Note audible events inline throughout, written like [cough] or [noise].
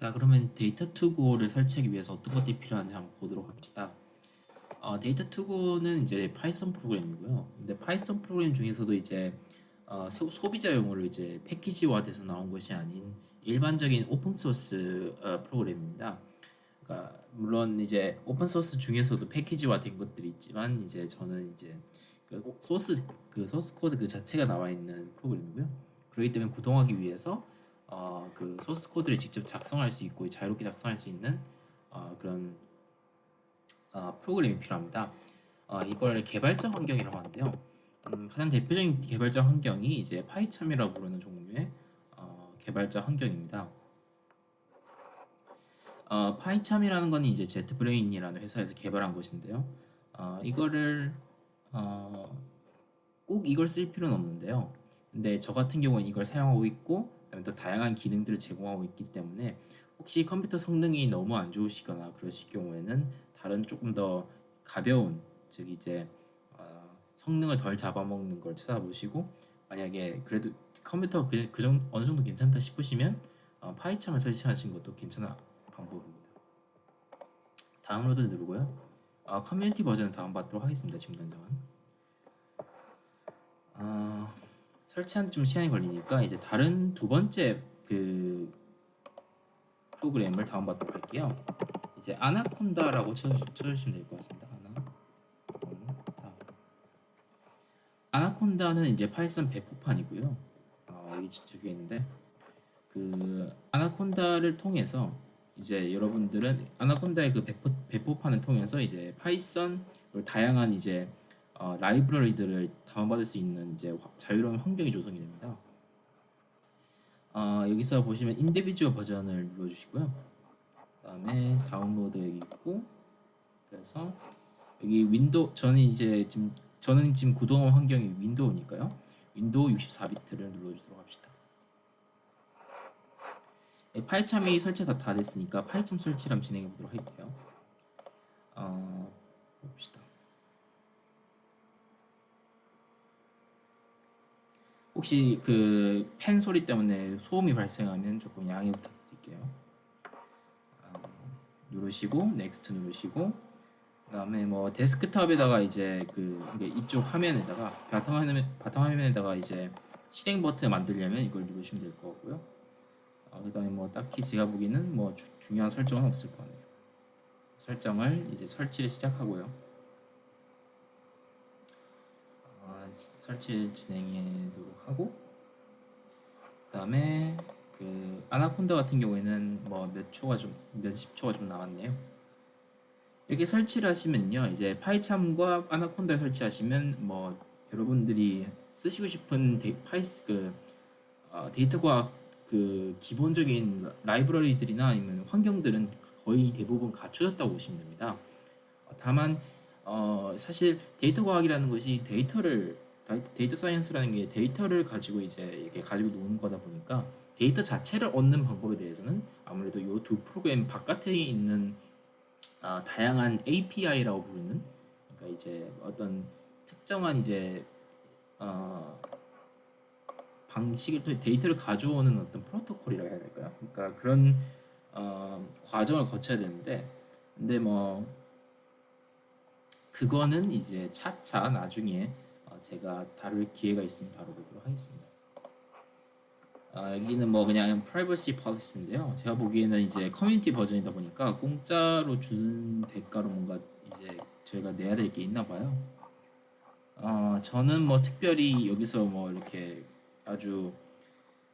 자, 그러면 데이터 투고를 설치하기 위해서 어떤 것들이 필요한지 한번 보도록 합시다. 어, 데이터 투고는 이제 파이썬 프로그램이고요. 근데 파이썬 프로그램 중에서도 이제 어, 소, 소비자용으로 이제 패키지화돼서 나온 것이 아닌 일반적인 오픈 소스 어, 프로그램입니다. 그러니까 물론 이제 오픈 소스 중에서도 패키지화된 것들이 있지만 이제 저는 이제 그 소스 그 소스 코드 그 자체가 나와 있는 프로그램이고요. 그렇기 때문에 구동하기 위해서 어, 그 소스 코드를 직접 작성할 수 있고 자유롭게 작성할 수 있는 어, 그런 어, 프로그램이 필요합니다. 어, 이걸 개발자 환경이라고 하는데요. 음, 가장 대표적인 개발자 환경이 이제 파이참이라고 부르는 종류의 어, 개발자 환경입니다. 어, 파이참이라는 건 이제 제트브레인이라는 회사에서 개발한 것인데요. 어, 이거를 어, 꼭 이걸 쓸 필요는 없는데요. 근데 저 같은 경우는 이걸 사용하고 있고 또 다양한 기능들을 제공하고 있기 때문에 혹시 컴퓨터 성능이 너무 안 좋으시거나 그러실 경우에는 다른 조금 더 가벼운 즉 이제 어, 성능을 덜 잡아먹는 걸 찾아보시고 만약에 그래도 컴퓨터 그, 그 정도 어느 정도 괜찮다 싶으시면 어, 파이참을 설치하신 것도 괜찮은 방법입니다. 다운로드 누르고요. 어, 커뮤니티 버전을 다운받도록 하겠습니다. 지금 당장은. 어, 설치하는데 좀 시간이 걸리니까 이제 다른 두 번째 그 프로그램을 다운받도록 할게요. 이제 아나콘다라고 쳐, 쳐주시면 될 것 같습니다. 아나콘다. 아나콘다는 이제 파이썬 배포판이고요. 어, 여기 적혀 있는데 그 아나콘다를 통해서 이제 여러분들은 아나콘다의 그 배포, 배포판을 통해서 이제 파이썬 다양한 이제 어, 라이브러리들을 다운받을 수 있는 이제 화- 자유로운 환경이 조성이 됩니다. 어, 여기서 보시면 인디비주얼 버전을 눌러주시고요. 그다음에 다운로드 있고 그래서 여기 윈도우 저는 이제 지금 저는 지금 구동한 환경이 윈도우니까요. 윈도우 64비트를 눌러주도록 합시다. 네, 파이참이 설치가 다 됐으니까 파이참 설치를 진행해 보도록 할게요. 어, 봅시다. 혹시 그 펜 소리 때문에 소음이 발생하면 조금 양해 부탁드릴게요. 어, 누르시고 넥스트 누르시고 그다음에 뭐 데스크탑에다가 이제 그 이쪽 화면에다가 바탕 화면 바탕 화면에다가 이제 실행 버튼 만들려면 이걸 누르시면 될것 같고요. 어, 그다음에 뭐 딱히 제가 보기에는 뭐 주- 중요한 설정은 없을 것 같네요. 설정을 이제 설치를 시작하고요. 어, 시- 설치 진행하도록 하고 그다음에 그 아나콘다 같은 경우에는 뭐 몇 초가 좀 몇십 초가 좀 남았네요. 이렇게 설치를 하시면요, 이제 파이참과 아나콘다를 설치하시면 뭐 여러분들이 쓰시고 싶은 파이스 그 어, 데이터 과학 그 기본적인 라이브러리들이나 아니면 환경들은 거의 대부분 갖춰졌다고 보시면 됩니다. 어, 다만 어, 사실 데이터 과학이라는 것이 데이터를 데이터 사이언스라는 게 데이터를 가지고 이제 이렇게 가지고 노는 거다 보니까 데이터 자체를 얻는 방법에 대해서는 아무래도 이 두 프로그램 바깥에 있는 아, 다양한 API라고 부르는 그러니까 이제 어떤 특정한 이제 어, 방식을 통해 데이터를 가져오는 어떤 프로토콜이라고 해야 될까요? 그러니까 그런 어, 과정을 거쳐야 되는데 근데 뭐 그거는 이제 차차 나중에 어, 제가 다룰 기회가 있으면 다뤄보도록 하겠습니다. 아, 여기는 뭐 그냥 privacy policy인데요. 제가 보기에는 이제 커뮤니티 버전이다 보니까 공짜로 주는 대가로 뭔가 이제 저희가 내야 될 게 있나 봐요. 어, 저는 뭐 특별히 여기서 뭐 이렇게 아주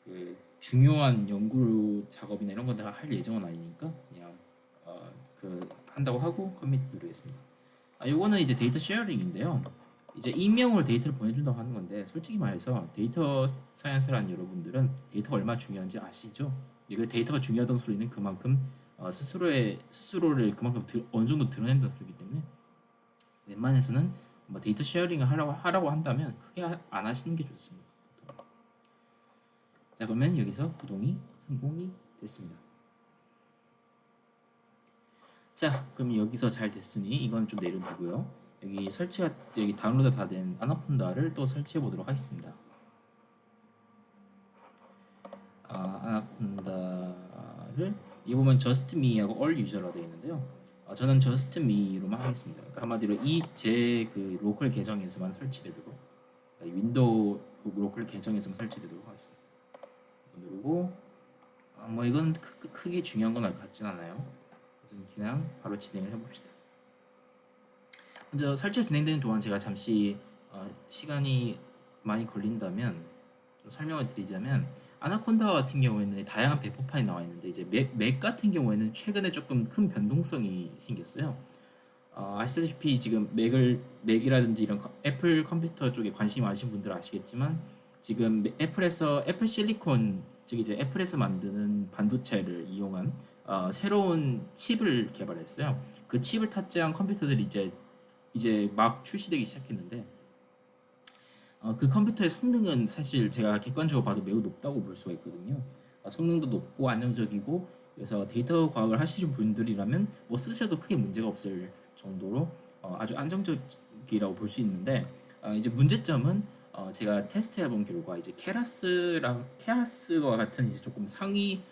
그 중요한 연구 작업이나 이런 거다 할 예정은 아니니까 그냥 어, 그 한다고 하고 커밋 누르겠습니다. 아, 요거는 이제 데이터 쉐어링인데요. 이제 익명으로 데이터를 보내준다고 하는 건데 솔직히 말해서 데이터 사이언스라는 여러분들은 데이터가 얼마나 중요한지 아시죠? 이거 데이터가 중요하다는 소리는 그만큼 어, 스스로의 스스로를 그만큼 드, 어느 정도 드러낸다는 소리기 때문에 웬만해서는 뭐 데이터 쉐어링을 하라고 하라고 한다면 크게 하- 안 하시는 게 좋습니다. 자 그러면 여기서 구동이 성공이 됐습니다. 자 그럼 여기서 잘 됐으니 이건 좀 내려두고요. 여기 설치가 여기 다운로드 다 된 아나콘다를 또 설치해 보도록 하겠습니다. 아, 아나콘다를 이 보면 just me하고 all user로 되어 있는데요. 어, 저는 just me로만 하겠습니다. 그러니까 한마디로 이 제 그 로컬 계정에서만 설치되도록 그러니까 윈도우 로컬 계정에서만 설치되도록 하겠습니다. 누르고 아, 뭐 이건 크, 크, 크게 중요한 건 같진 않아요. 그래서 그냥 바로 진행을 해봅시다. 먼저 설치가 진행되는 동안 제가 잠시 어, 시간이 많이 걸린다면 좀 설명을 드리자면 아나콘다 같은 경우에는 다양한 배포판이 나와 있는데 이제 맥, 맥 같은 경우에는 최근에 조금 큰 변동성이 생겼어요. 어, 아시다시피 지금 맥을 맥이라든지 이런 컴- 애플 컴퓨터 쪽에 관심이 많으신 분들 은 아시겠지만 지금 애플에서 애플 실리콘 즉 이제 애플에서 만드는 반도체를 이용한 어, 새로운 칩을 개발했어요. 그 칩을 탑재한 컴퓨터들이 이제 이제 막 출시되기 시작했는데 어, 그 컴퓨터의 성능은 사실 제가 객관적으로 봐도 매우 높다고 볼 수가 있거든요. 어, 성능도 높고 안정적이고 그래서 데이터 과학을 하시는 분들이라면 뭐 쓰셔도 크게 문제가 없을 정도로 어, 아주 안정적이라고 볼 수 있는데 어, 이제 문제점은 어, 제가 테스트해본 결과 이제 케라스랑 케라스와 같은 이제 조금 상위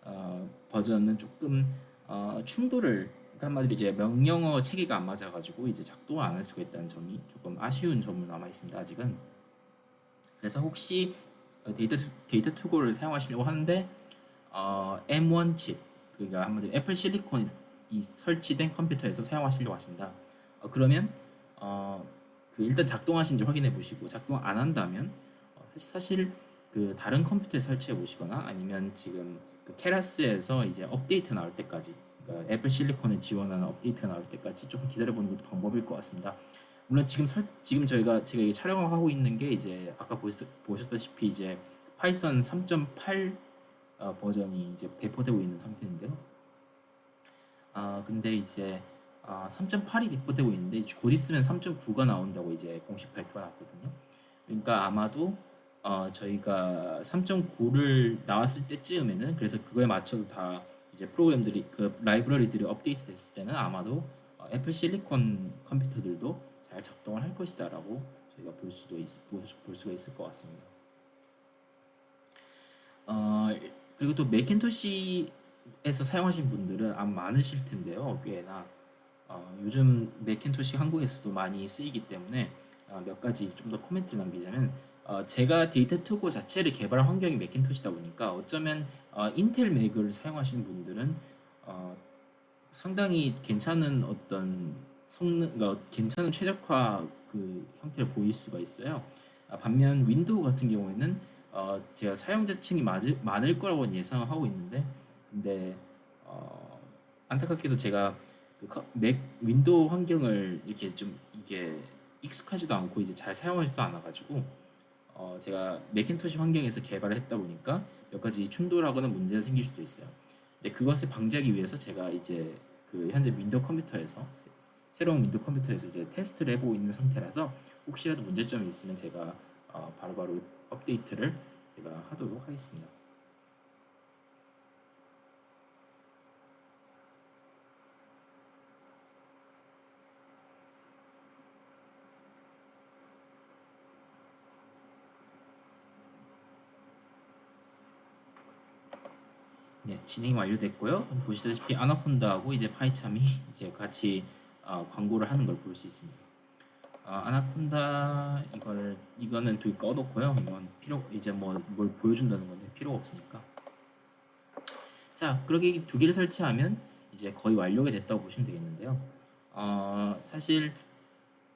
어, 버전은 조금 어, 충돌을 한마디로 이제 명령어 체계가 안 맞아가지고 이제 작동을 안 할 수가 있다는 점이 조금 아쉬운 점으로 남아 있습니다 아직은. 그래서 혹시 어, 데이터 투, 데이터 투고를 사용하시려고 하는데 어, M1 칩 그러니까 한마디로 애플 실리콘이 설치된 컴퓨터에서 사용하시려고 하신다. 어, 그러면 어, 그 일단 작동하신지 확인해 보시고 작동 안 한다면 어, 사실 그 다른 컴퓨터에 설치해 보시거나 아니면 지금 그 케라스에서 이제 업데이트 나올 때까지 그러니까 애플 실리콘을 지원하는 업데이트 나올 때까지 조금 기다려 보는 것도 방법일 것 같습니다. 물론 지금 설, 지금 저희가 제가 이 촬영을 하고 있는 게 이제 아까 보셨, 보셨다시피 이제 파이썬 3.8 어, 버전이 이제 배포되고 있는 상태인데요. 아 근데 이제 아, 3.8이 배포되고 있는데 곧 있으면 3.9가 나온다고 이제 공식 발표가 났거든요. 그러니까 아마도 어, 저희가 3.9를 나왔을 때쯤에는 그래서 그거에 맞춰서 다 이제 프로그램들이 그 라이브러리들이 업데이트 됐을 때는 아마도 어, 애플 실리콘 컴퓨터들도 잘 작동을 할 것이다라고 저희가 볼 수도 있, 볼, 수가 있을 것 같습니다. 어, 그리고 또 맥킨토시에서 사용하신 분들은 아마 많으실 텐데요, 꽤나 어, 요즘 맥킨토시 한국에서도 많이 쓰이기 때문에 어, 몇 가지 좀 더 코멘트를 남기자면 어, 제가 데이터 투고 자체를 개발한 환경이 맥킨토시다 보니까 어쩌면 어, 인텔 맥을 사용하시는 분들은 어, 상당히 괜찮은 어떤 성능, 그러니까 괜찮은 최적화 그 형태를 보일 수가 있어요. 아, 반면 윈도우 같은 경우에는 어, 제가 사용자층이 많을, 많을 거라고 예상하고 있는데, 근데 어, 안타깝게도 제가 그 커- 맥 윈도우 환경을 이렇게 좀 이게 익숙하지도 않고 이제 잘 사용하지도 않아가지고 어, 제가 맥킨토시 환경에서 개발을 했다 보니까 몇 가지 충돌하거나 문제가 생길 수도 있어요. 근데 그것을 방지하기 위해서 제가 이제 그 현재 윈도우 컴퓨터에서 새로운 윈도우 컴퓨터에서 이제 테스트를 해보고 있는 상태라서 혹시라도 문제점이 있으면 제가 어, 바로바로 업데이트를 제가 하도록 하겠습니다. 네, 진행이 완료됐고요. 보시다시피 아나콘다하고 이제 파이참이 [laughs] 이제 같이 어, 광고를 하는 걸 볼 수 있습니다. 어, 아나콘다 이걸 이거는 둘 꺼놓고요. 이건 필요 이제 뭐 뭘 보여준다는 건데 필요가 없으니까. 자, 그렇게 두 개를 설치하면 이제 거의 완료가 됐다고 보시면 되겠는데요. 어, 사실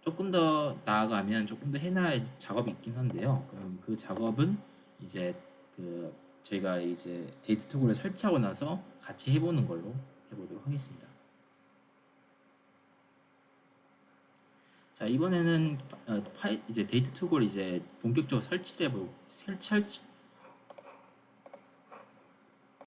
조금 더 나아가면 조금 더 해놔야 할 작업이 있긴 한데요. 그럼 그 작업은 이제 그 저희가 이제 데이트 투구를 설치하고 나서 같이 해보는 걸로 해보도록 하겠습니다. 자 이번에는 어, 파이, 이제 데이트 투구를 이제 본격적으로 설치해 수-